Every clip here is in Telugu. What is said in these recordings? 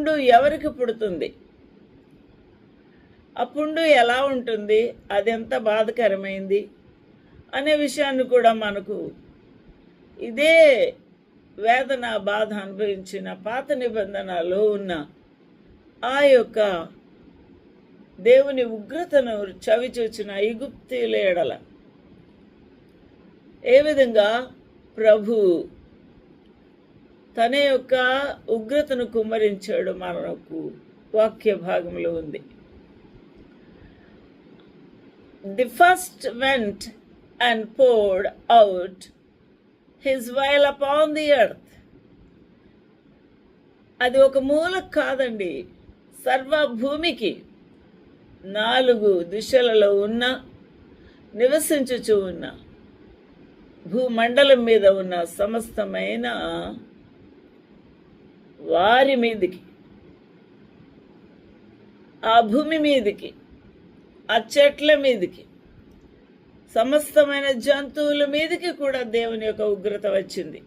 పుండు ఎవరికి పుడుతుంది? ఆ పుండు ఎలా ఉంటుంది? అది ఎంత బాధకరమైంది? అనే విషయాన్ని కూడా మనకు ఇదే వేదన బాధ అనుభవించిన పాత నిబంధనలో ఉన్న ఆ యొక్క దేవుని ఉగ్రతను చవి చూచిన ఐగుప్తీల ఎడల. ఏ విధంగా ప్రభు తన యొక్క ఉగ్రతను కుమ్మరించాడు మనకు. వాక్య భాగంలో ఉంది. The first went and poured out his vial upon the earth అది ఒక మూలకు కాదండి. సర్వ భూమికి నాలుగు దిశలలో ఉన్న నివసించుచు ఉన్న భూమండలం మీద ఉన్న సమస్తమైన వారి మీదికి ఆ భూమి మీదికి ఆ చెట్ల మీదికి సమస్తమైన జంతువుల మీదకి కూడా దేవుని యొక్క ఉగ్రత వచ్చింది.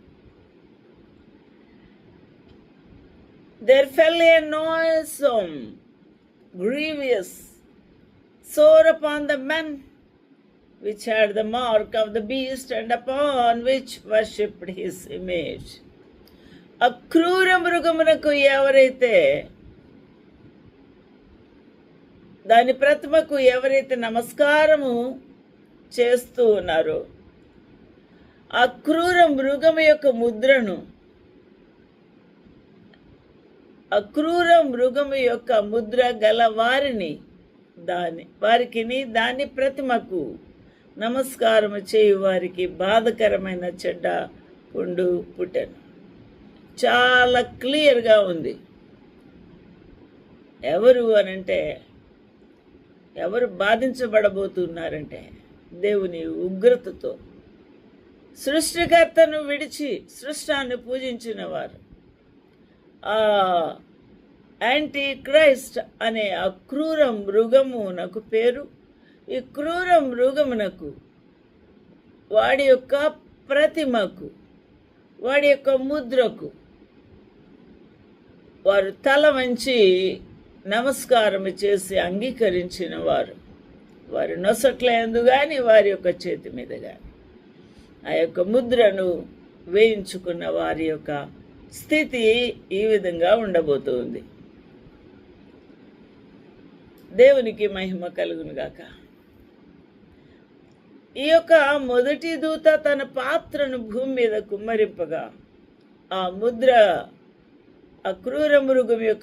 There fell a noisome grievous sore upon the men which had the mark of the beast and upon which worshipped his image అక్రూర మృగమునకు ఎవరైతే దాని ప్రతిమకు ఎవరైతే నమస్కారము చేస్తూ ఉన్నారో అక్రూర మృగము యొక్క ముద్రను అక్రూర మృగము యొక్క ముద్ర గల వారిని దాని వారికిని దాని ప్రతిమకు నమస్కారము చేయు వారికి బాధకరమైన చెడ్డ పుండు పుట్టెను. చాలా క్లియర్గా ఉంది. ఎవరు అనంటే ఎవరు బాధించబడబోతున్నారంటే దేవుని ఉగ్రతతో. సృష్టికర్తను విడిచి సృష్టాన్ని పూజించిన వారు ఆ యాంటీ క్రైస్ట్ అనే ఆ క్రూర మృగమునకు పేరు. ఈ క్రూర మృగమునకు వాడి యొక్క ప్రతిమకు వాడి యొక్క ముద్రకు వారు తల వంచి నమస్కారం చేసి అంగీకరించిన వారు. వారి నొసట్లందు కానీ వారి యొక్క చేతి మీద కానీ ఆ యొక్క ముద్రను వేయించుకున్న వారి యొక్క స్థితి ఈ విధంగా ఉండబోతుంది. దేవునికి మహిమ కలుగునుగాక ఈ యొక్క మొదటి దూత తన పాత్రను భూమి మీద కుమ్మరింపగా ఆ ముద్ర ఆ క్రూర మృగం యొక్క